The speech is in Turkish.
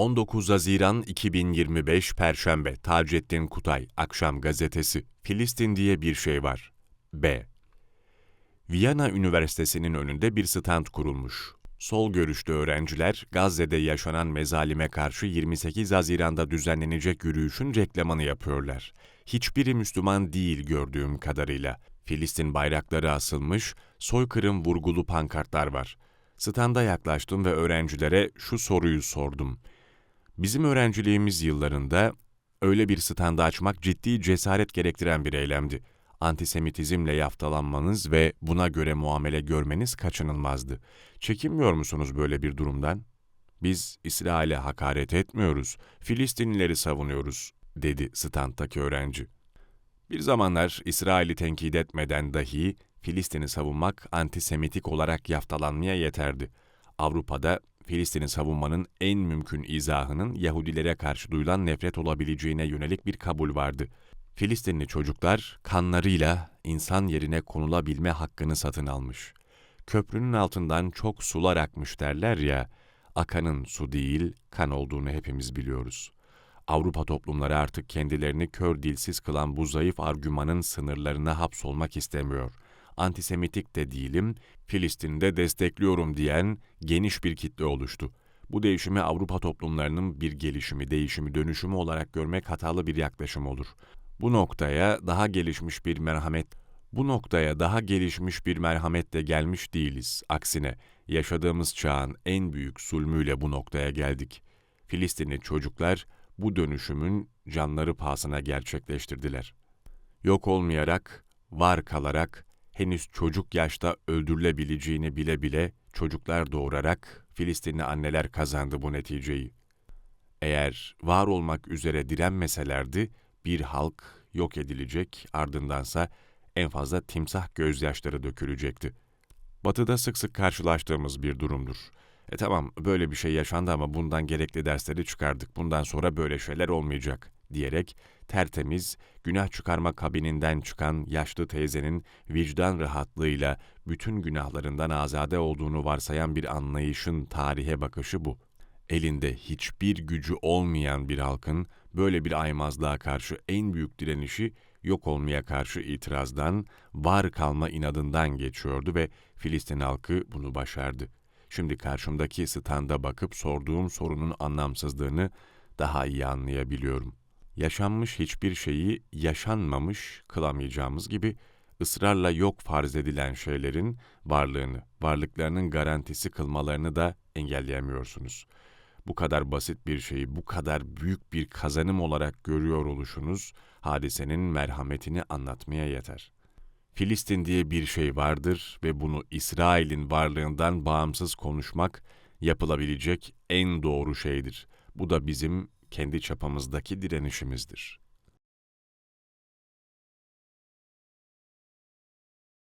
19 Haziran 2025 Perşembe Taceddin Kutay Akşam Gazetesi Filistin diye bir şey var. B. Viyana Üniversitesi'nin önünde bir stand kurulmuş. Sol görüşlü öğrenciler Gazze'de yaşanan mezalime karşı 28 Haziran'da düzenlenecek yürüyüşün reklamını yapıyorlar. Hiçbiri Müslüman değil gördüğüm kadarıyla. Filistin bayrakları asılmış, soykırım vurgulu pankartlar var. Standa yaklaştım ve öğrencilere şu soruyu sordum. Bizim öğrenciliğimiz yıllarında öyle bir standa açmak ciddi cesaret gerektiren bir eylemdi. Antisemitizmle yaftalanmanız ve buna göre muamele görmeniz kaçınılmazdı. Çekinmiyor musunuz böyle bir durumdan? Biz İsrail'e hakaret etmiyoruz, Filistinlileri savunuyoruz, dedi standtaki öğrenci. Bir zamanlar İsrail'i tenkit etmeden dahi Filistin'i savunmak antisemitik olarak yaftalanmaya yeterdi. Avrupa'da Filistin'i savunmanın en mümkün izahının Yahudilere karşı duyulan nefret olabileceğine yönelik bir kabul vardı. Filistinli çocuklar kanlarıyla insan yerine konulabilme hakkını satın almış. Köprünün altından çok sular akmış derler ya, akanın su değil, kan olduğunu hepimiz biliyoruz. Avrupa toplumları artık kendilerini kör dilsiz kılan bu zayıf argümanın sınırlarına hapsolmak istemiyor. Antisemitik de değilim, Filistin'de destekliyorum diyen geniş bir kitle oluştu. Bu değişimi Avrupa toplumlarının bir gelişimi, değişimi, dönüşümü olarak görmek hatalı bir yaklaşım olur. Bu noktaya daha gelişmiş bir merhamet bu noktaya daha gelişmiş bir merhametle gelmiş değiliz. Aksine yaşadığımız çağın en büyük zulmüyle bu noktaya geldik. Filistinli çocuklar bu dönüşümün canları pahasına gerçekleştirdiler. Yok olmayarak, var kalarak, henüz çocuk yaşta öldürülebileceğini bile bile çocuklar doğurarak Filistinli anneler kazandı bu neticeyi. Eğer var olmak üzere direnmeselerdi, bir halk yok edilecek, ardındansa en fazla timsah gözyaşları dökülecekti. Batı'da sık sık karşılaştığımız bir durumdur. E tamam böyle bir şey yaşandı ama bundan gerekli dersleri çıkardık. Bundan sonra böyle şeyler olmayacak diyerek tertemiz, günah çıkarma kabininden çıkan yaşlı teyzenin vicdan rahatlığıyla bütün günahlarından azade olduğunu varsayan bir anlayışın tarihe bakışı bu. Elinde hiçbir gücü olmayan bir halkın böyle bir aymazlığa karşı en büyük direnişi yok olmaya karşı itirazdan, var kalma inadından geçiyordu ve Filistin halkı bunu başardı. Şimdi karşımdaki standa bakıp sorduğum sorunun anlamsızlığını daha iyi anlayabiliyorum. Yaşanmış hiçbir şeyi yaşanmamış kılamayacağımız gibi ısrarla yok farz edilen şeylerin varlığını, varlıklarının garantisi kılmalarını da engelleyemiyorsunuz. Bu kadar basit bir şeyi bu kadar büyük bir kazanım olarak görüyor oluşunuz hadisenin merhametini anlatmaya yeter. Filistin diye bir şey vardır ve bunu İsrail'in varlığından bağımsız konuşmak yapılabilecek en doğru şeydir. Bu da bizim kendi çapımızdaki direnişimizdir.''